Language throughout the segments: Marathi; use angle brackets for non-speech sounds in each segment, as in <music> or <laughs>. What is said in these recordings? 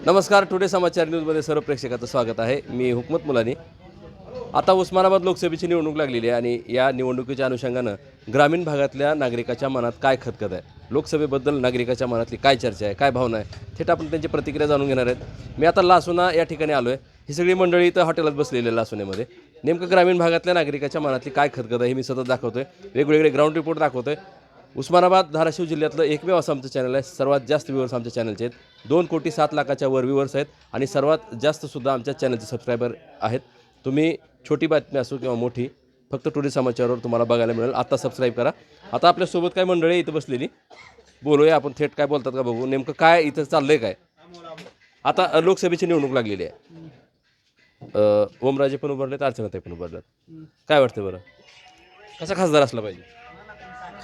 नमस्कार टुडे समाचार न्यूजमध्ये सर्व प्रेक्षकाचं स्वागत आहे. मी हुकमत मुलानी. आता उस्मानाबाद लोकसभेची निवडणूक लागलेली आहे आणि या निवडणुकीच्या अनुषंगानं ग्रामीण भागातल्या नागरिकाच्या मनात काय खतखत आहे? लोकसभेबद्दल नागरिकाच्या मनातली काय चर्चा आहे? काय भावना आहे? थेट आपण त्यांची प्रतिक्रिया जाणून घेणार आहेत. मी आता लासुना या ठिकाणी आलो आहे ही सगळी मंडळी इथं हॉटेलात बसलेली आहे लासुनेमध्ये. नेमकं ग्रामीण भागातल्या नागरिकाच्या मनातली काय खतखत आहे हे मी सतत दाखवतोय. वेगवेगळे ग्राउंड रिपोर्ट दाखवतोय. उस्मानाबाद धाराशिव जिल्ह्यातलं एकमेव असं आमचं चॅनल आहे. सर्वात जास्त व्ह्यूवर्स आमच्या चॅनलचे आहेत. दोन कोटी सात लाखाच्या वर व्ह्यूवर्स आहेत आणि सर्वात जास्त सुद्धा आमच्या चॅनलचे सबस्क्रायबर आहेत. तुम्ही छोटी बातमी असो किंवा मोठी फक्त टुरिस्ट समाचारवर तुम्हाला बघायला मिळेल. आता सबस्क्राईब करा. आता आपल्यासोबत काय मंडळी इथं बसलेली. बोलूया आपण थेट काय बोलतात का बघू? नेमकं काय इथं चाललं आहे काय? आता लोकसभेची निवडणूक लागलेली आहे. ओमराजे पण उभारलेत अर्चनाताई पण उभारल्यात काय वाटतं बरं? कसा खासदार असला पाहिजे?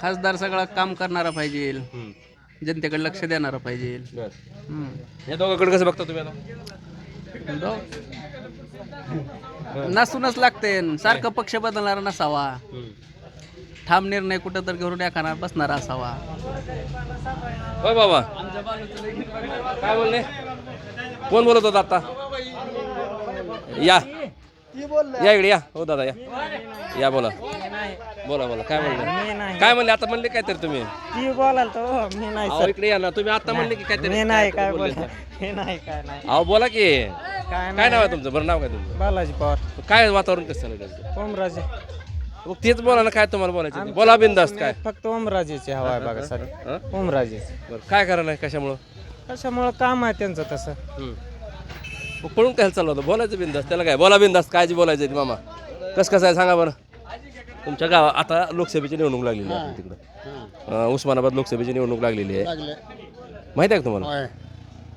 खासदार सगळं काम करणारा पाहिजे. जनतेकडे लक्ष देणारा पाहिजे. हम्म. या दोघांकडे कसं बघता तुम्ही आता? नसूनच लागते सारखं पक्ष बदलणारा नसावा. ठाम निर्णय कुठं तर घेऊन एखादा बसणारा असावा. होय बाबा. काय बोलले? कोण बोलत होता आता? या. या इकडे या. हो दादा या. या बोला. बोला बोला. काय म्हणले? काय म्हणले? आता म्हणले काय तर तुम्ही. ती बोलाल तर मी नाही अहो इकडे या ना. तुम्ही आता म्हणले की काहीतरी मी नाही काय बोलले बोला हे नाही काय नाही. अहो बोला की. काय काय नाव आहे तुमचं? बरं नाव काय तुमचं? बालाजी पवार. काय वातावरण कसं त्यांचं? ओमराजे. मग तेच बोला ना काय तुम्हाला बोलायचं ते. बोला बिंदास्त काय? फक्त ओमराजेची हवा आहे बघा सर. हं? ओमराजे. बरं काय करायला कशामुळं? कशामुळं काम आहे त्यांचं तसं. मग पळून काय चाललं होतं? बोलायचं बिंदास. त्याला काय? बोला बिंदास. काय जे बोलायचं आहे ते मामा. कसं कसं आहे? सांगा बरं. तुमच्या गावात आता लोकसभेची निवडणूक लागलेली आहे तिकडं. अं, उस्मानाबाद लोकसभेची निवडणूक लागलेली आहे. माहिती आहे का तुम्हाला? होय.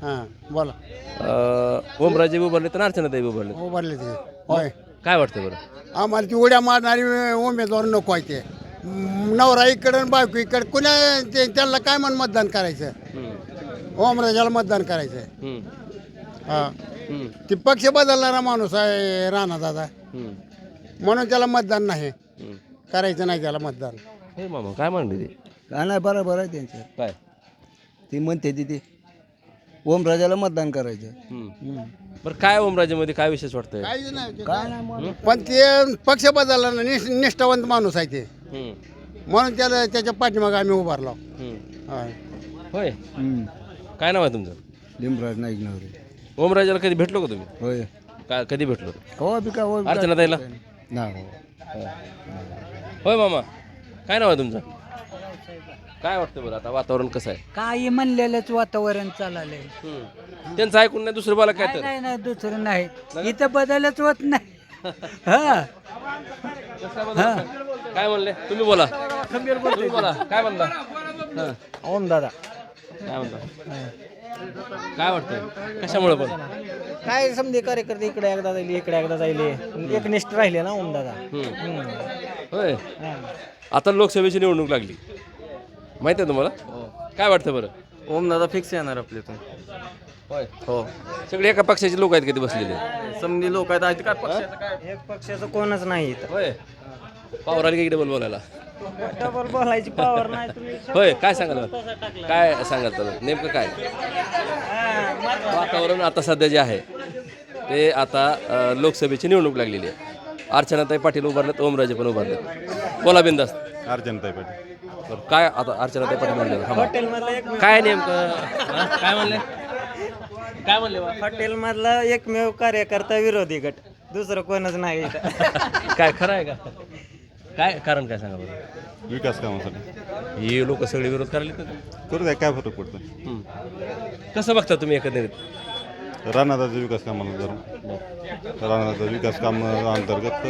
हां बोला. अं, ओमराजे उभारले तर अर्चनाताई उभारले. उभारले ते. होय. काय वाटतं बरं? आम्हाला ती उड्या मारणारी उमेदवार नको आहे ते. म, नवरा इकडं आणि बायको इकडं. कुणा ते त्यांना काय म्हण मतदान करायचं. ओमराजाला मतदान करायचं हम्म. हां. हम्म. ती पक्ष बदलणारा माणूस आहे राणा दादा. म्हणून त्याला मतदान नाही. करायचं नाही त्याला मतदान. हे मामा काय म्हणले ते? काय नाही बरोबर आहे त्यांचं. काय? ती म्हणते ती ते. ओमराजाला मतदान करायचं. बरं काय ओमराजेमध्ये काय विशेष वाटतंय? काहीच नाही. काय नाही मग पण ते पक्ष बदलला निष्ठ निष्ठावंत माणूस आहे ते. हम्म. म्हणून त्याला त्याच्या पाठीमागे आम्ही उभारलो. हम्म. होय. काय नाव आहे तुमचं? लिंबराज नाईक नवरे. ओमराजाला कधी भेटलो का तुम्ही? होय. काय कधी भेटलो? हो बी का हो अर्चना ताईला? नाही होय मामा. काय नाव आहे तुमचं? काय वाटतं बरं आता वातावरण कसं आहे? काही म्हणलेलंच वातावरण चाललंय. हम्म. त्यांचं ऐकून नाही दुसरं बोला काय काय तर? नाही नाही दुसरं नाही. इथं बदलच होत नाही. हा. काय म्हणले? तुम्ही बोला. तुम्ही बोला. काय म्हणला हं. ओम दादा. काय म्हणता? काय वाटतंय? कशामुळे पण? काय समजे कार्यकर्ते इकडे एकदा जाईल इकडे एकदा जाईल एकनिष्ठ राहिले ना ओम दादा. होय. आता लोकसभेची निवडणूक लागली. माहिती आहे तुम्हाला? काय वाटतं बरं? ओम दादा फिक्स येणार आपले तू होय. हो. सगळे एका पक्षाचे लोक आहेत कधी बसलेले? समधी लोक आहेत. काय पक्षाचं? काय एक पक्षाचं कोणच नाही इथं होय. पावर आली का इकडे बोल बोलायला? डबल बोलायची पावर नाही तुम्ही होय काय सांगाल? काय सांगाल तर नेमकं काय? वातावरण आता सध्या जे आहे ते आता लोकसभेची निवडणूक लागलेली आहे. अर्चनाताई पाटील उभारलेत ओमराजे पण उभारलेत. बोला बिंदास अर्जंताई पाटील. बरं काय आता अर्चनाताई पाटील म्हणले? हॉटेलमधला एक काय नेमकं? काय म्हणले? काय म्हणले बा? हॉटेल मधला एकमेव कार्यकर्ता विरोधी गट. दुसरं कोणच नाही इथं. <laughs> काय खरं आहे का? काय कारण काय सांगा बरं? विकास कामासाठी. ही लोक सगळे विरोध करायला येतात. करू द्या काय फरक पडतो हम्म. कसं बघता तुम्ही एकंदरीत? राणादाचा विकास कामाला धरून. राणादाचा विकास काम अंतर्गत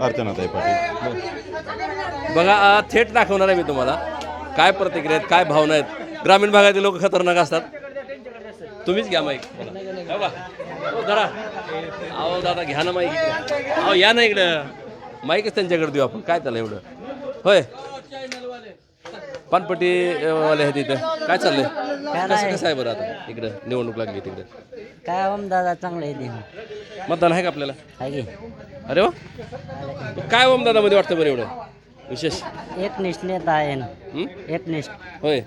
अर्चनाताई पाटील. बघा थेट दाखवणार आहे मी तुम्हाला. काय प्रतिक्रिया आहेत काय भावना आहेत. ग्रामीण भागातील लोक खतरनाक असतात. तुम्हीच घ्या माईक बोला. हो का? हो, धरा. अहो दादा घ्या ना माईक इकडे. अहो या ना इकडं. माईकच त्यांच्याकडे देऊ आपण. काय त्याला एवढं? होय. पानपट्टी वाले आहेत इथं. काय चाललंय? कसं कसं आहे बरं आता? इकडं निवडणूक लागली तिकडे. काय ओम दादा चांगलं आहे मतदान आहे का आपल्याला? अरे वा काय ओम दादामध्ये वाटतं बरं एवढं? विशेष? एकनिष्ठ नेता आहे ना. हं? एकनिष्ठ होय.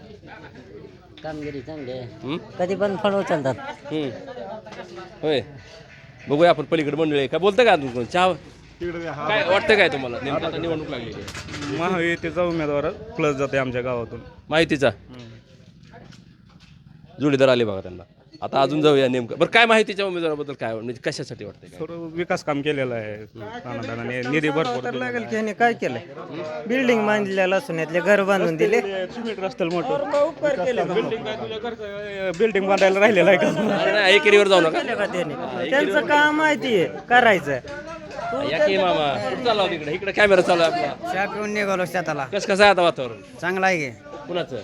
कामगिरी चांगली आहे. हं? कधी पण फळ उचलतात. हं. होय. बघूया आपण पलीकडे मंडळी. आहे. काय बोलतं का अजून कोण? चहा काय वाटतं काय तुम्हाला? नेमकं आता निवडणूक लागलेली आहे. महायुतीचा उमेदवार प्लस जाते आमच्या गावातून. माहितीचा? जोडीदार आले बघा त्यांना. आता अजून जाऊया नेमकं. बरं काय माहितीच्या उमेदवाराबद्दल काय म्हणजे कशासाठी वाटतंय काय? विकास काम केलेलं आहे. निधी भरपूर लागेल की ह्याने काय केलंय? बिल्डिंग बांधलेल्या लसूण्यातले घर बांधून दिले. सिमेंट रस्त्याला मोठं. बिल्डिंग बांधायला राहिलेलं आहे का? अरे नाही एकेरीवर जाऊ नका. केलं त्याने? त्यांचं काम माहिती आहे करायचं या की मामा? कुठं चालला होता इकडे. इकडे कॅमेरा चालू आहे आपला. चहा पिऊन निघालो शेताला. कसं कसं आहे आता वातावरण? चांगला आहे की. कुणाचं?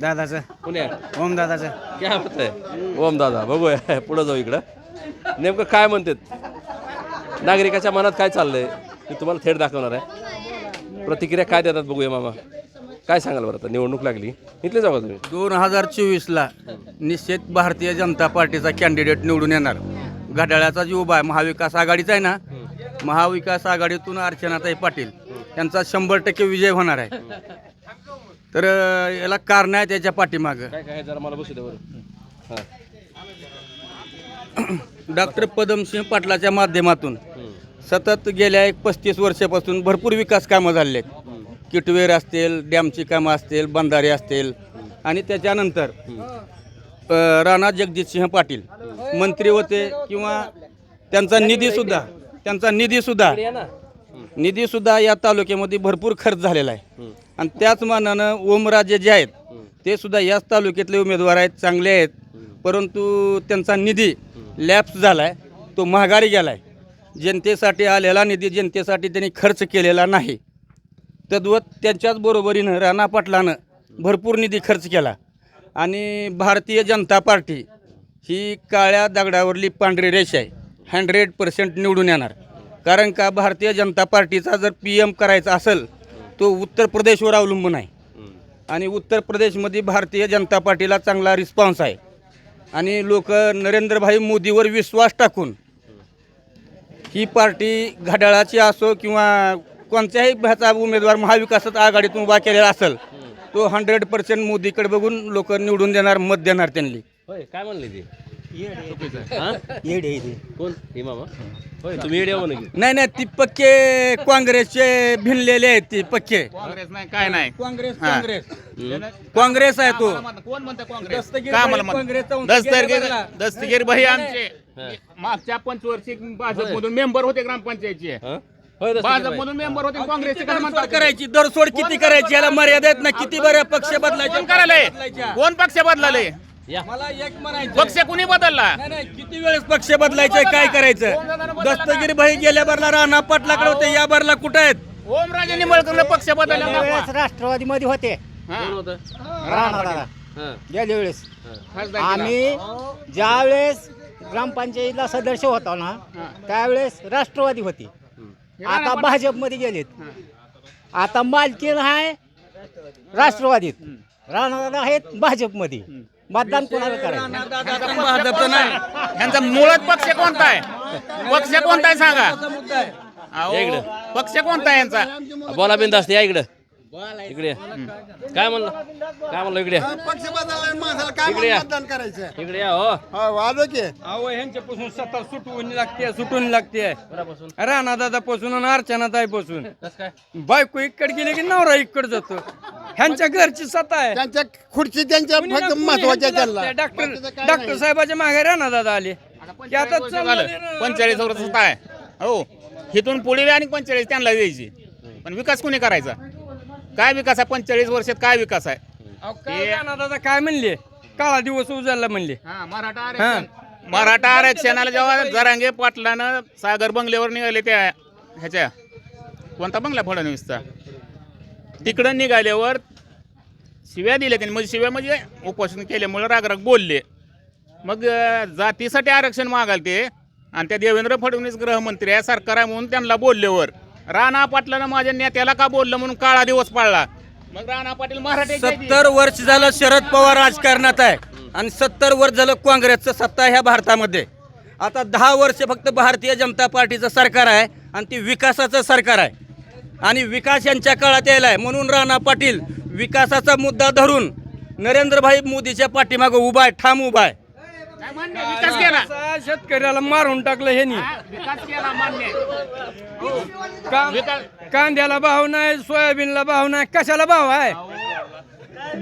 दादाचं. पुण्यात ओम दादाचं. काय म्हणत ओम दादा बघूया. पुढं जाऊ इकडं. नेमकं काय म्हणतात? नागरिकाच्या मनात काय चाललंय? मी तुम्हाला थेट दाखवणार आहे. प्रतिक्रिया काय देतात बघूया मामा? काय सांगाल बरं आता? निवडणूक लागली. इथले जाऊ का तुम्ही? दोन हजार चोवीसला निश्चित भारतीय जनता पार्टीचा कॅन्डिडेट निवडून येणार. घड्याळाचा जो उभा आहे. महाविकास आघाडीचा आहे ना? महाविकास आघाडीतून अर्चनाताई पाटील यांचा शंभर टक्के विजय होणार आहे. तर अं, याला कारण आहे त्याच्या पाठीमागं. काय काय जरा मला बसू दे बरं. हां. डॉक्टर पदमसिंह पाटलाच्या माध्यमातून सतत गेल्या एक पस्तीस वर्षापासून भरपूर विकास कामं झाले आहेत किटवेर असतील डॅमची कामं असतील बंधारे असतील. आणि त्याच्यानंतर अ, राणा जगजितसिंह पाटील मंत्री होते किंवा त्यांचा निधीसुद्धा त्यांचा निधीसुद्धा निधीसुद्धा या तालुक्यामध्ये भरपूर खर्च झालेला आहे. आणि त्याच मानानं ओमराजे जे आहेत ते सुद्धा याच तालुक्यातले उमेदवार आहेत चांगले आहेत. परंतु त्यांचा निधी लॅप्स झाला आहे तो महागारी गेला आहे जनतेसाठी आलेला निधी जनतेसाठी त्यांनी खर्च केलेला नाही. तद्वत त्यांच्याच बरोबरीनं राणा पाटलानं भरपूर निधी खर्च केला. आणि भारतीय जनता पार्टी ही काळ्या दगडावरली पांढरी रेष आहे. हंड्रेड पर्सेंट निवडून येणार. कारण का भारतीय जनता पार्टीचा जर पी एम करायचा असेल तो उत्तर प्रदेशवर अवलंबून आहे. आणि उत्तर प्रदेशमध्ये भारतीय जनता पार्टीला चांगला रिस्पॉन्स आहे. आणि लोक नरेंद्रभाई मोदीवर विश्वास टाकून ही पार्टी घड्याळाची असो किंवा कोणत्याही ह्याचा उमेदवार महाविकासात आघाडीतून उभा केलेला असेल तो हंड्रेड पर्सेंट मोदीकडे बघून लोक निवडून देणार मत देणार त्यांनी. काय म्हणले ते? येडे कोण? हे मामा? होय तुम्ही येड्या म्हणा की नाही नाही ती पक्के काँग्रेसचे भिनलेले आहेत ती पक्के. काँग्रेस नाही काय नाही. काँग्रेस काँग्रेस. काँग्रेस आहे तो. कोण म्हणतं काँग्रेस? दस्तगीर भाई मला? काँग्रेसचा दस्तगीर भाई आमचे. मागच्या पंचवर्षी भाजपमधून मेंबर होते ग्रामपंचायतचे. हां? होय दस्तगीर बाई. भाजपमधून मेंबर होते काँग्रेसचे काय दरसोड म्हणतात करायची दरसोड किती करायची याला मर्यादा आहेत ना किती बऱ्या पक्ष बदलायचे? कोण करायलंय कोण पक्ष बदलाले? या. मला एक म्हणायचं पक्ष कुणी बदलला? नाही, नाही, किती वेळेस पक्ष बदलायचे काय करायचं दस्तगीर भाई गेल्या बारला राणा पाटलाकडे होते या बारला कुठं आहेत? ओमराजे निंबळकर पक्ष बदलला वेळेस राष्ट्रवादीमध्ये होते. कोण होतं? राणा दादा. हां. गेल्या वेळेस. खासदार आम्ही ज्या वेळेस ग्रामपंचायतीला सदस्य होतो ना त्यावेळेस राष्ट्रवादी होती. आता भाजपमध्ये गेलेत. आता मालकीन आहे राष्ट्रवादीत. राणादादा आहेत भाजपमध्ये. मतदान कोणाला करायचं? भाजपचं नाही. ह्यांचा मुळात पक्ष कोणता आहे? पक्ष कोणता आहे सांगा. अहो, पक्ष कोणता आहे यांचा? बोला बिंद असते या इकडं. इकडे. काय म्हणलं? काय म्हणलं इकडे या. पक्ष बदलला माणसाला काय इकडे या. मतदान करायचं? इकडे या हो. हा की. अहो ह्यांच्यापासून सत्ता सुटवून लागते सुटून लागते. राणा दादा पासून आणि अर्चनाताई पासून कसं काय? बायको इकडे गेले की नवरा इकडे जातो. ह्यांच्या घरची सत्ता आहे. त्यांच्या खुर्ची त्यांच्या फक्त महत्त्वाच्या त्यांना. डॉक्टर डॉक्टर साहेबाच्या मागे राणा दादा आले. की आता चाललंय झालं. ना. पंचेचाळीस वर्ष आहे. हो. इथून पुढे आणि पंचेचाळीस त्यांना द्यायची. पण विकास कोणी करायचा? काय विकास आहे? पंचेचाळीस वर्षात काय विकास आहे? अहो, काय दादा काय म्हणले? काळा दिवस उजाडला म्हणले. मराठा आरक्षण. मराठा आरक्षणाला जेव्हा जरांगे पाटलानं सागर बंगल्यावर निघाले त्या ह्याच्या कोणता बंगला फडणवीसचा? तिकडं निघाल्यावर शिव्या दिल्या त्यांनी. म्हणजे शिव्या म्हणजे उपोषण केल्यामुळे रागराग बोलले. मग अं, जातीसाठी आरक्षण मागाल ते आणि त्या देवेंद्र फडणवीस गृहमंत्री आहे सरकार आहे म्हणून त्यांना बोलल्यावर राणा पाटलानं माझ्या नेत्याला का बोललं म्हणून काळा दिवस पाळला? मग राणा पाटील मराठी सत्तर वर्ष झालं शरद पवार राजकारणात आहे आणि सत्तर वर्ष झालं काँग्रेसचं सत्ता ह्या भारतामध्ये. आता दहा वर्ष फक्त भारतीय जनता पार्टीचं सरकार आहे आणि ती विकासाचं सरकार आहे. आणि विकास यांच्या काळात यायला आहे. म्हणून राणा पाटील विकासाचा मुद्दा धरून नरेंद्रभाई मोदीच्या पाठीमागं उभा आहे ठाम उभा आहे. मान्य, विकास केला. शेतकऱ्याला मारून टाकलं हे विकास केला मान्य. विकास कांद्याला भाव नाही सोयाबीनला भाव नाही कशाला भाव आहे?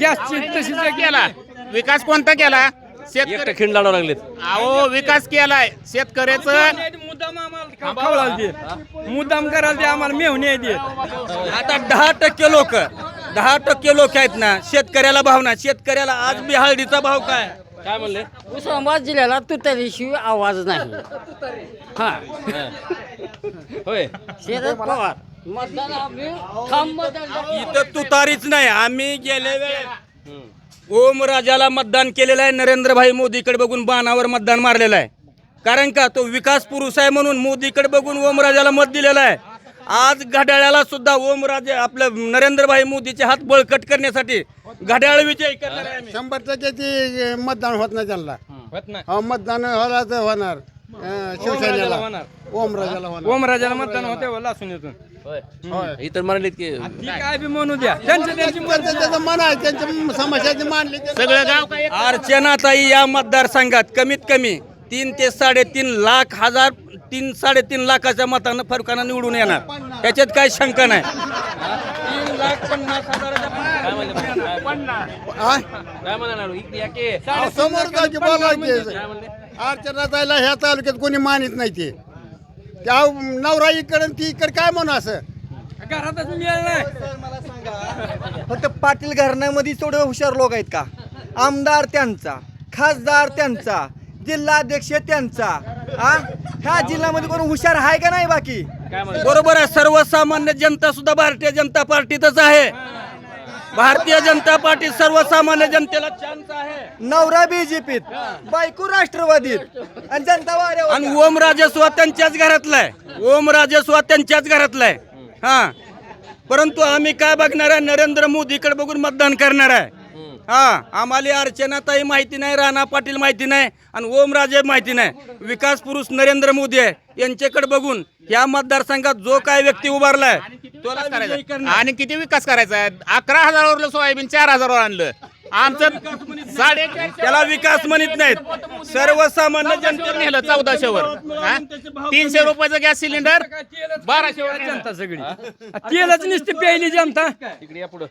गॅसची तशीच केला. विकास कोणता केला? शेतकरी एकटं खिंड लाडावं लागलेत. अहो विकास केलाय. शेतकऱ्याचं मुद्दाम आम्हाला दे. मुद्दाम करायला ते आम्हाला मेहून दे आता दहा टक्के लोक दहा टक्के लोक आहेत ना शेतकऱ्याला भाव ना शेतकऱ्याला आज बी हळदीचा भाव काय? काय म्हणले? उस्मानाबाद जिल्ह्याला तुतारीशिवाय आवाज नाही. हा. होय. शरद पवार. मतदान ठाम मतदान इथं तुतारीच नाही. आम्ही वेळेस ओम राजाला मतदान केलेलं आहे. नरेंद्रभाई मोदीकडे बघून बाणावर मतदान मारलेलं आहे. कारण का तो विकास पुरुष आहे म्हणून मोदीकडे बघून ओमराजाला मत दिलेलं आहे. आज घड्याळाला सुद्धा ओमराजे आपलं नरेंद्रभाई मोदीचे हात बळकट करण्यासाठी घड्याळ विजय करणार आहे आम्ही. शंभर टक्के ती मतदान होत नाही त्यांना. होत नाही. हो मतदान होला तर होणार. अं, शिवसेनेला. होणार. ओमराजाला होणार. ओमराजाला मतदान होते लासून येतून होय. इतर म्हणालेत की ती काय बी म्हणू द्या. त्यांची त्यांची मत त्याचं त्याचं मन आहे त्यांच्या समस्याची मांडली ते- सगळं गाव काय अर्चनाताई या मतदारसंघात कमीत कमी तीन ते साडेतीन लाख हजार तीन साडेतीन लाखाच्या मतानं फरकानं निवडून येणार. त्याच्यात काही शंका नाही. तीन लाख पन्नास हजाराच्या समोर जा की बोला की. काय म्हणले? अर्चना ताईला ह्या तालुक्यात कोणी मानित नाही ते. त्या नवरा इकडे ती इकडे काय म्हणू असं? घरातच मिळालं फक्त पाटील घराण्यामध्ये तेवढे हुशार लोक आहेत का? आमदार त्यांचा खासदार त्यांचा जिल्हाध्यक्ष त्यांचा. आ ह्या जिल्ह्यामध्ये कोण हुशार आहे का नाही बाकी? बरोबर आहे सर्वसामान्य जनता सुद्धा भारतीय जनता पार्टीतच आहे. भारतीय जनता पार्टी सर्वसामान्य जनतेला चान्स आहे. नवरा बीजेपीत बायको राष्ट्रवादीत आणि जनता वाऱ्यावर आणि ओम राजस्व त्यांच्याच घरातला आहे ओम राजस्व त्यांच्याच घरातला आहे हा. परंतु आम्ही काय बघणार आहे? नरेंद्र मोदीकडे बघून मतदान करणार आहे. हा आम्हाला अर्चनाताई माहिती नाही राणा पाटील माहिती नाही आणि ओमराजे माहिती नाही. विकास पुरुष नरेंद्र मोदी आहे. यांच्याकडे बघून या मतदारसंघात जो काय व्यक्ती उभारलाय करायचा? आणि किती विकास करायचा? आहे अकरा हजारावर सोयाबीन चार हजारावर आणलं. आमचं साडेचार त्याला विकास म्हणत नाहीत. सर्वसामान्य जनतेला नेलं चौदाशेवर. हा? तीनशे रुपयाचं गॅस सिलेंडर बाराशे जनता सगळी. तेलच नुसती प्यायली जनता इकडे या पुढं.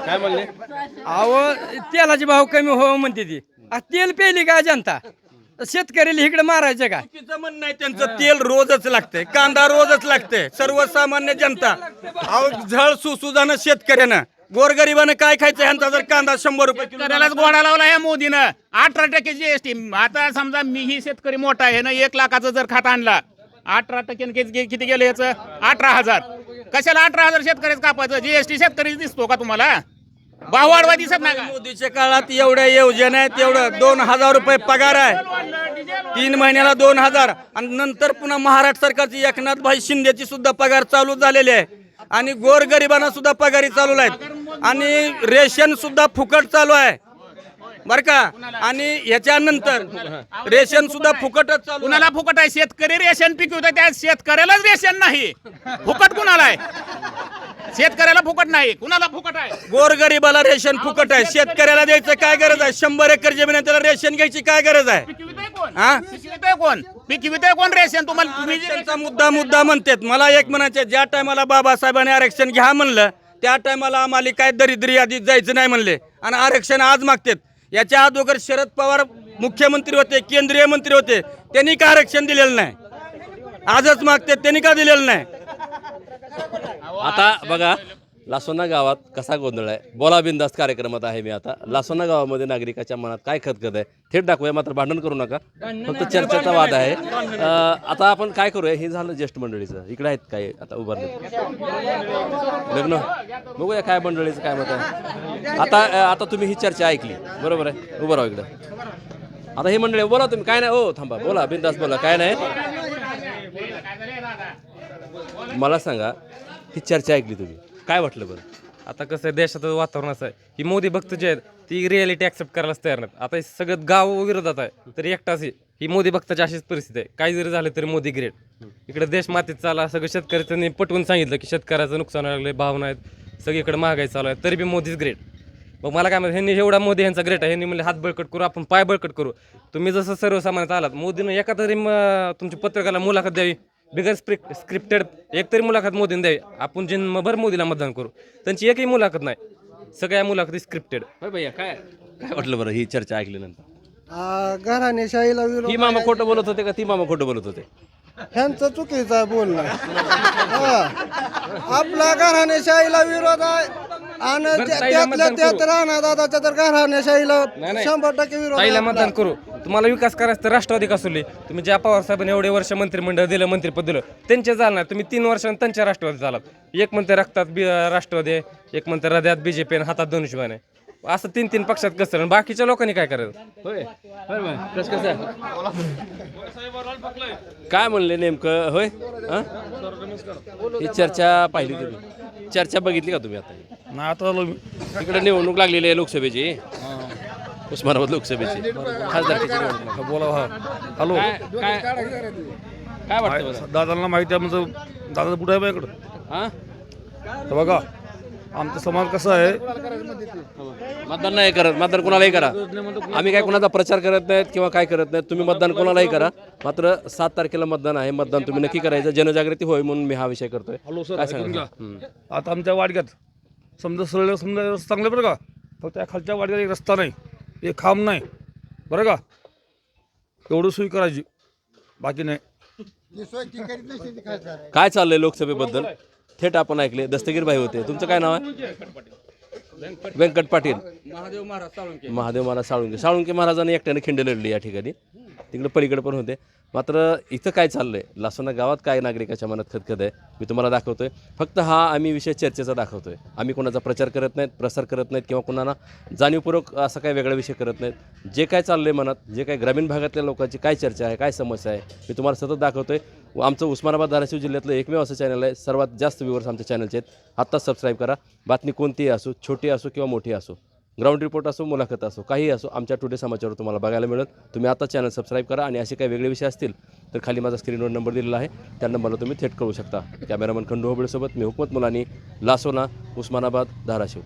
काय म्हणले? अहो तेलाचे भाव कमी हो म्हणते ती. आ, तेल प्यायली का जनता? शेतकऱ्याला इकडे मारायचं का? म्हणणं आहे त्यांचं. तेल रोजच लागतंय. कांदा रोजच लागतंय. सर्वसामान्य जनता. अहो झळ सुसुजानं शेतकऱ्यानं. गोरगरिबानं काय खायचं? ह्यांचा जर कांदा शंभर रुपये किलो गोडा लावला या मोदीनं. अठरा टक्के जीएसटी आता समजा मी ही शेतकरी मोठा आहे ना एक लाखाचं जर खात आणला अठरा टक्क्यानं किती गेलं याचं? अठरा हजार. कशाला अठरा हजार शेतकऱ्याच कापायचं? जीएसटी शेतकरी दिसतो का तुम्हाला? भाव वाढवा दिसत नाही का? मोदीच्या काळात एवढ्या योजना आहेत एवढं दोन हजार रुपये पगार आहे. तीन महिन्याला दोन हजार. आणि नंतर पुन्हा महाराष्ट्र सरकारची एकनाथ भाई शिंदेची सुद्धा पगार चालू झालेली आहे. आणि गोरगरिबांना सुद्धा पगारी चालू आहेत आणि रेशन सुद्धा फुकट चालू आहे. बर का? आणि याच्यानंतर रेशन सुद्धा फुकटच चालू. कुणाला फुकट आहे? शेतकरी रेशन पिकवत त्या शेतकऱ्यालाच रेशन नाही. फुकट कुणाला आहे? शेतकऱ्याला फुकट नाही. कुणाला फुकट आहे? गोरगरिबाला रेशन फुकट आहे. शेतकऱ्याला द्यायचं काय गरज आहे? शंभर एकर जमीन आहे त्याला रेशन घ्यायची काय गरज आहे? पिकवितंय कोण? हा? पिकवितंय कोण? पिकवितंय कोण रेशन? तुम्हाला तुम्ही जे त्यांचा मुद्दा मुद्दा म्हणतात. मला एक म्हणायचे ज्या टायमाला बाबासाहेबांनी आरक्षण घ्या म्हणलं त्या टायमाला आम्हाला काय दरिद्री यादीत जायचं नाही म्हणले. आणि आरक्षण आज मागतात. याच्या अगोदर शरद पवार मुख्यमंत्री होते केंद्रीय मंत्री होते. त्यांनी का आरक्षण दिलेलं नाही? आजच मागतात त्यांनी का दिलेलं नाही? आता बघा लासोना गावात कसा गोंधळ आहे? बोला बिंदास्त कार्यक्रमात आहे मी आता. लासोना गावामध्ये नागरिकाच्या मनात काय खतखत आहे? थेट दाखवूया मात्र भांडण करू नका. फक्त चर्चेचा वाद आहे. आता आपण काय करूया? हे झालं ज्येष्ठ मंडळीचं. इकडे आहेत काय आता उभारले. लग्न? बघूया काय मंडळीचं काय मत आहे. आता आता तुम्ही ही चर्चा ऐकली. बरोबर आहे? उभं राहा इकडं. आता ही मंडळी बोला तुम्ही. काय नाही? हो थांबा. बोला बिंदास बोला. काय नाही? मला सांगा ही चर्चा ऐकली तुम्ही. काय वाटलं बरं? आता कसं आहे देशाचं वातावरण असं आहे. की मोदी भक्त जे आहेत ती रियालिटी ॲक्सेप्ट करायलाच तयार नाहीत. आता हे सगळं गाव विरोधात आहे तरी एकटा आहे. ही मोदी भक्ताची अशीच परिस्थिती आहे. काही जरी झालं तरी मोदी ग्रेट इकडे देश मातीत चाला सगळं शेतकऱ्याचं पटवून सांगितलं की शेतकऱ्याचं नुकसान व्हायला लागलं आहेत नाहीत. सगळीकडे महागाई चालू आहे तरी बी मोदीच ग्रेट मग मला काय म्हणतात ह्यांनी एवढा मोदी यांचा ग्रेट आहे ह्यांनी म्हणले हात बळकट करू आपण पाय बळकट करू. तुम्ही जसं सर्वसामान्यात आलात मोदीनं एका तरी म- तुमच्या पत्रकाला मुलाखत द्यावी. बिगर स्क्रिप्ट स्क्रिप्टेड एक तरी मुलाखत मोदीने द्यावी आपण जन्मभर मोदीला मतदान करू त्यांची एकही मुलाखत नाही सगळ्या मुलाखती स्क्रिप्टेड होय भैया काय काय वाटलं बरं ही चर्चा ऐकल्यानंतर घराणेशाहीला विरोध ही मामा खोटं बोलत होते का ती मामा खोटं बोलत होते ह्यांचं चुकीचं आहे बोलणं हा. आपला घराणेशाहीला विरोध आहे आणि बरं, त्या- ताईला त्यातल्या मतदान त्यात करू. राणा दादाच्या तर घराणेशाहीला नाही, नाही. शंभर टक्के विरोध आहे ताईला आपला. मतदान करू तुम्हाला विकास करायचा तर राष्ट्रवादी कसोली तुम्ही ज्या पवार साहेबांनी एवढे वर्ष मंत्रिमंडळ दिलं मंत्रिपद दिलं त्यांचे झालं तुम्ही तीन वर्षांनी त्यांच्या राष्ट्रवादी झालात. एक म्हणते रक्तात बी राष्ट्रवादी आहे, एक म्हणते हृदयात बीजेपी आणि हातात धनुष्यबाण आहे असं तीन तीन पक्षात कसं आणि बाकीच्या लोकांनी काय करायचं? काय म्हणले नेमकं? होय? हा? ही चर्चा पाहिली तुम्ही. चर्चा बघितली का तुम्ही आता? ना आता इकडे निवडणूक लागलेली आहे लोकसभेची. उस्मानाबाद लोकसभेची. खासदारकीची निवडणूक बोला हॅलो. काय काय काय वाटतं बरं? दादांना माहिती आहे म्हणजे दादा कुठं आहे माझ्याकडं. हा? तर बघा आमचा समाज कसा आहे? मतदान नाही करत. मतदान कोणालाही करा. आम्ही काय कोणाचा प्रचार करत नाहीत किंवा काय करत नाहीत तुम्ही मतदान कोणालाही करा. मात्र सात तारखेला मतदान आहे. मतदान तुम्ही नक्की करायचं. जनजागृती होय म्हणून मी हा विषय करतोय. काय सांगा आता आमच्या वाडग्यात समजा सरळ समजा रस्ता चांगला बरं का? फक्त त्या खालच्या वाडग्यात एक रस्ता नाही. एक खांब नाही. बरं का? एवढं सोयी करायची. बाकी नाही. काय चाललंय लोकसभेबद्दल? थेट आपण ऐकले. दस्तगीर भाई होते. तुमचं काय नाव आहे? व्यंकट पाटील. महादेव महाराज साळुंके. महादेव महाराज साळुंके. साळुंके महाराजांनी एकट्याने खिंड लढली या ठिकाणी. तिकडे पलीकडे पण होते. मात्र इथं काय चाललं आहे लासोना गावात काय नागरिकाच्या मनात खदखद आहे? मी तुम्हाला दाखवतो आहे फक्त हा आम्ही विषय चर्चेचा दाखवतो आहे आम्ही कोणाचा प्रचार करत नाहीत प्रसार करत नाहीत किंवा कोणाला जाणीवपूर्वक असा काय वेगळा विषय करत नाहीत. जे काय चाललं आहे मनात जे काय ग्रामीण भागातल्या लोकांची काय चर्चा आहे काय समस्या आहे मी तुम्हाला सतत दाखवतो आहे आमचं उस्मानाबाद धाराशिव जिल्ह्यातलं एकमेव असं चॅनल आहे. सर्वात जास्त व्ह्यूवर्स आमच्या चॅनलचे आहेत. आत्ताच सबस्क्राईब करा. बातमी कोणतीही असो छोटी असो किंवा मोठी असो. ग्राउंड रिपोर्ट असो मुलाखत असो काही असो आमच्या टुडे समाचारवर तुम्हाला बघायला मिळेल. तुम्ही आता चॅनल सबस्क्राईब करा आणि असे काही वेगळे विषय असतील तर खाली माझा स्क्रीनवर नंबर दिलेला आहे. त्या नंबरला तुम्ही थेट कळू शकता. कॅमेरामन खंडू होबळेसोबत मी हुकमत मुलानी लासोना उस्मानाबाद धाराशिव.